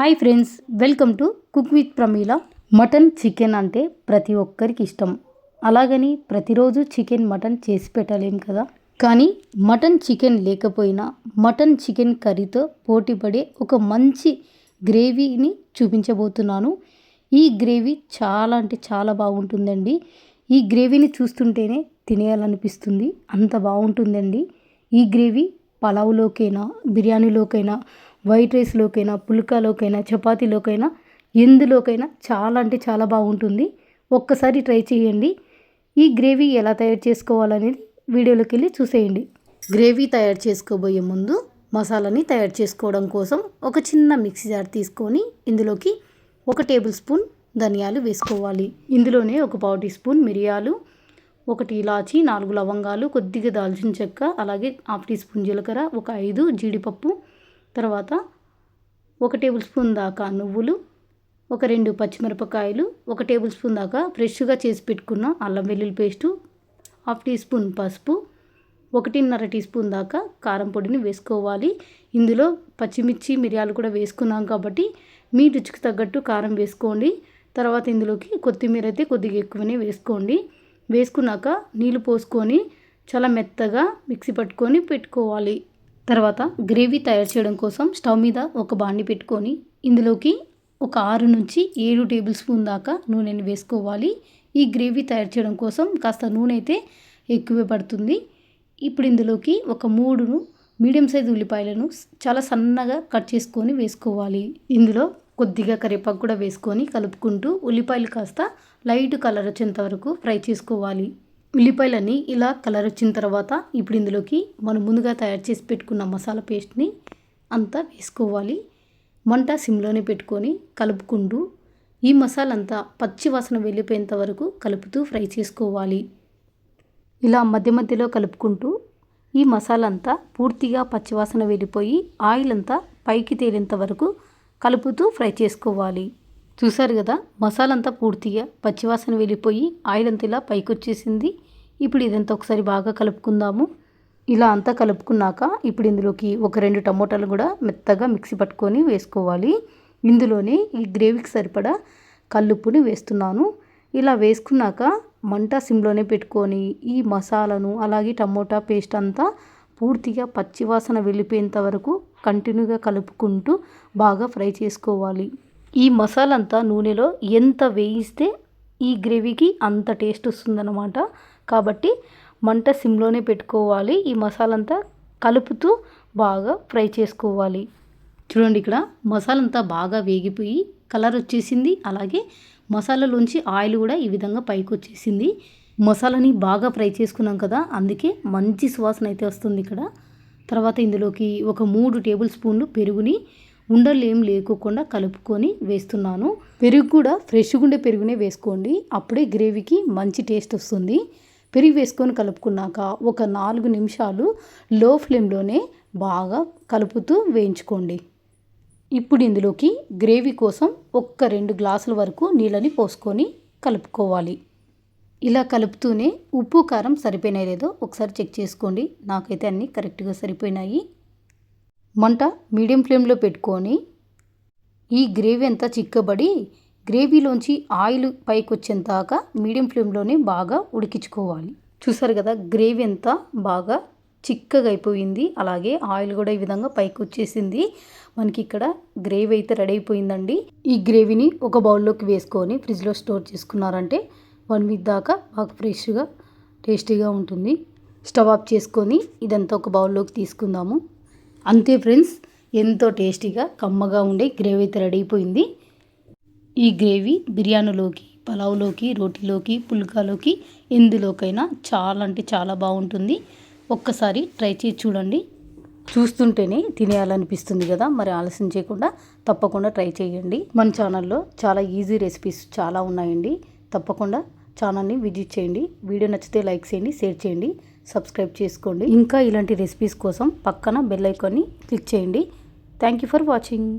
Hi friends welcome to cook with Pramila. Mutton chicken అంటే ప్రతి ఒక్కరికి ఇష్టం. అలాగని ప్రతిరోజు చికెన్ మటన్ చేసి పెట్టలేం కదా? కానీ మటన్ చికెన్ లేకపోయినా మటన్ చికెన్ కర్రీతో పోటీపడే ఒక మంచి గ్రేవీని చూపించబోతున్నాను. ఈ గ్రేవీ చాలా అంటే చాలా బాగుంటుందండి. ఈ గ్రేవీని చూస్తుంటేనే తినేయాలనిపిస్తుంది. అంత బాగుంటుందండి. ఈ గ్రేవీ పలావులోకైనా బిర్యానీలోకైనా వైట్ రైస్లోకైనా పుల్కాలోకైనా చపాతీలోకైనా ఎందులోకైనా చాలా అంటే చాలా బాగుంటుంది. ఒక్కసారి ట్రై చేయండి. ఈ గ్రేవీ ఎలా తయారు చేసుకోవాలనేది వీడియోలోకి వెళ్ళి చూసేయండి. గ్రేవీ తయారు చేసుకోబోయే ముందు మసాలాని తయారు చేసుకోవడం కోసం ఒక చిన్న మిక్సీ జార్ తీసుకొని ఇందులోకి ఒక టేబుల్ స్పూన్ ధనియాలు వేసుకోవాలి. ఇందులోనే ఒక పావు టీ స్పూన్ మిరియాలు ఒకటి ఇలాచి నాలుగు లవంగాలు కొద్దిగా దాల్చిన చెక్క అలాగే హాఫ్ టీ స్పూన్ జీలకర్ర ఒక ఐదు జీడిపప్పు తర్వాత ఒక టేబుల్ స్పూన్ దాకా నువ్వులు ఒక రెండు పచ్చిమిరపకాయలు ఒక టేబుల్ స్పూన్ దాకా ఫ్రెష్గా చేసి పెట్టుకున్న అల్లం వెల్లుల్లి పేస్టు హాఫ్ టీ స్పూన్ పసుపు ఒకటిన్నర టీ స్పూన్ దాకా కారం పొడిని వేసుకోవాలి. ఇందులో పచ్చిమిర్చి మిరియాలు కూడా వేసుకున్నాం కాబట్టి మీ రుచికి తగ్గట్టు కారం వేసుకోండి. తర్వాత ఇందులోకి కొత్తిమీర అయితే కొద్దిగా ఎక్కువనే వేసుకోండి. వేసుకున్నాక నీళ్ళు పోసుకొని చాలా మెత్తగా మిక్సీ పట్టుకొని పెట్టుకోవాలి. తర్వాత గ్రేవీ తయారు చేయడం కోసం స్టవ్ మీద ఒక బాండి పెట్టుకొని ఇందులోకి ఒక ఆరు నుంచి ఏడు టేబుల్ స్పూన్ దాకా నూనెని వేసుకోవాలి. ఈ గ్రేవీ తయారు చేయడం కోసం కాస్త నూనె అయితే ఎక్కువే పడుతుంది. ఇప్పుడు ఇందులోకి ఒక మూడును మీడియం సైజు ఉల్లిపాయలను చాలా సన్నగా కట్ చేసుకొని వేసుకోవాలి. ఇందులో కొద్దిగా కరివేపాకు కూడా వేసుకొని కలుపుకుంటూ ఉల్లిపాయలు కాస్త లైట్ కలర్ వచ్చేంత వరకు ఫ్రై చేసుకోవాలి. ఉల్లిపాయలన్నీ ఇలా కలర్ వచ్చిన తర్వాత ఇప్పుడు ఇందులోకి మనం ముందుగా తయారు చేసి పెట్టుకున్న మసాలా పేస్ట్ని అంతా వేసుకోవాలి. మంట సిమ్లోనే పెట్టుకొని కలుపుకుంటూ ఈ మసాలా అంతా పచ్చి వాసన వెళ్ళిపోయేంత వరకు కలుపుతూ ఫ్రై చేసుకోవాలి. ఇలా మధ్య మధ్యలో కలుపుకుంటూ ఈ మసాలా అంతా పూర్తిగా పచ్చివాసన వెళ్ళిపోయి ఆయిల్ అంతా పైకి తేలేంత వరకు కలుపుతూ ఫ్రై చేసుకోవాలి. చూసారు కదా మసాలంతా పూర్తిగా పచ్చివాసన వెళ్ళిపోయి ఆయిల్ అంతా ఇలా పైకొచ్చేసింది. ఇప్పుడు ఇదంతా ఒకసారి బాగా కలుపుకుందాము. ఇలా అంతా కలుపుకున్నాక ఇప్పుడు ఇందులోకి ఒక రెండు టమోటాలు కూడా మెత్తగా మిక్సీ పట్టుకొని వేసుకోవాలి. ఇందులోనే ఈ గ్రేవీకి సరిపడా కల్లుప్పుని వేస్తున్నాను. ఇలా వేసుకున్నాక మంట సిమ్లోనే పెట్టుకొని ఈ మసాలాను అలాగే టమోటా పేస్ట్ అంతా పూర్తిగా పచ్చివాసన వెళ్ళిపోయేంత వరకు కంటిన్యూగా కలుపుకుంటూ బాగా ఫ్రై చేసుకోవాలి. ఈ మసాలా అంతా నూనెలో ఎంత వేయిస్తే ఈ గ్రేవీకి అంత టేస్ట్ వస్తుందన్నమాట. కాబట్టి మంట సిమ్లోనే పెట్టుకోవాలి. ఈ మసాలా అంతా కలుపుతూ బాగా ఫ్రై చేసుకోవాలి. చూడండి ఇక్కడ మసాలా అంతా బాగా వేగిపోయి కలర్ వచ్చేసింది. అలాగే మసాలాలోంచి ఆయిల్ కూడా ఈ విధంగా పైకి వచ్చేసింది. మసాలాని బాగా ఫ్రై చేసుకున్నాం కదా అందుకే మంచి సువాసన అయితే వస్తుంది ఇక్కడ. తర్వాత ఇందులోకి ఒక మూడు టేబుల్ స్పూన్లు పెరుగుని ఉండలు ఏం లేకోకుండా కలుపుకొని వేస్తున్నాను. పెరుగు కూడా ఫ్రెష్గా ఉండే పెరుగునే వేసుకోండి. అప్పుడే గ్రేవీకి మంచి టేస్ట్ వస్తుంది. పెరుగు వేసుకొని కలుపుకున్నాక ఒక నాలుగు నిమిషాలు లో ఫ్లేమ్లోనే బాగా కలుపుతూ వేయించుకోండి. ఇప్పుడు ఇందులోకి గ్రేవీ కోసం ఒక్క రెండు గ్లాసుల వరకు నీళ్ళని పోసుకొని కలుపుకోవాలి. ఇలా కలుపుతూనే ఉప్పు కారం సరిపోయినాయి లేదో ఒకసారి చెక్ చేసుకోండి. నాకైతే అన్నీ కరెక్ట్గా సరిపోయినాయి. మంట మీడియం ఫ్లేమ్లో పెట్టుకొని ఈ గ్రేవీ అంతా చిక్కబడి గ్రేవీలోంచి ఆయిల్ పైకి వచ్చేంతాక మీడియం ఫ్లేమ్లోనే బాగా ఉడికించుకోవాలి. చూసారు కదా గ్రేవీ అంతా బాగా చిక్కగా అయిపోయింది అలాగే ఆయిల్ కూడా ఈ విధంగా పైకి వచ్చేసింది మనకి ఇక్కడ గ్రేవీ అయితే రెడీ అయిపోయిందండి. ఈ గ్రేవీని ఒక బౌల్లోకి వేసుకొని ఫ్రిడ్జ్లో స్టోర్ చేసుకున్నారంటే వన్ వీక్ దాకా బాగా ఫ్రెష్గా టేస్టీగా ఉంటుంది. స్టవ్ ఆఫ్ చేసుకొని ఇదంతా ఒక బౌల్లోకి తీసుకుందాము. అంతే ఫ్రెండ్స్ ఎంతో టేస్టీగా కమ్మగా ఉండే గ్రేవీ అయితే రెడీ అయిపోయింది ఈ గ్రేవీ బిర్యానీలోకి పలావ్లోకి రోటీలోకి పుల్కాలోకి ఎందులోకైనా చాలా అంటే చాలా బాగుంటుంది. ఒక్కసారి ట్రై చేసి చూడండి. చూస్తుంటేనే తినేయాలనిపిస్తుంది కదా మరి ఆలస్యం చేయకుండా తప్పకుండా ట్రై చేయండి. మన ఛానల్లో చాలా ఈజీ రెసిపీస్ చాలా ఉన్నాయండి. తప్పకుండా ఛానల్ని విజిట్ చేయండి. వీడియో నచ్చితే లైక్ చేయండి షేర్ చేయండి. సబ్స్క్రైబ్ చేసుకోండి. ఇంకా ఇలాంటి రెసిపీస్ కోసం పక్కన బెల్ ఐకాన్ని క్లిక్ చేయండి. Thank you for watching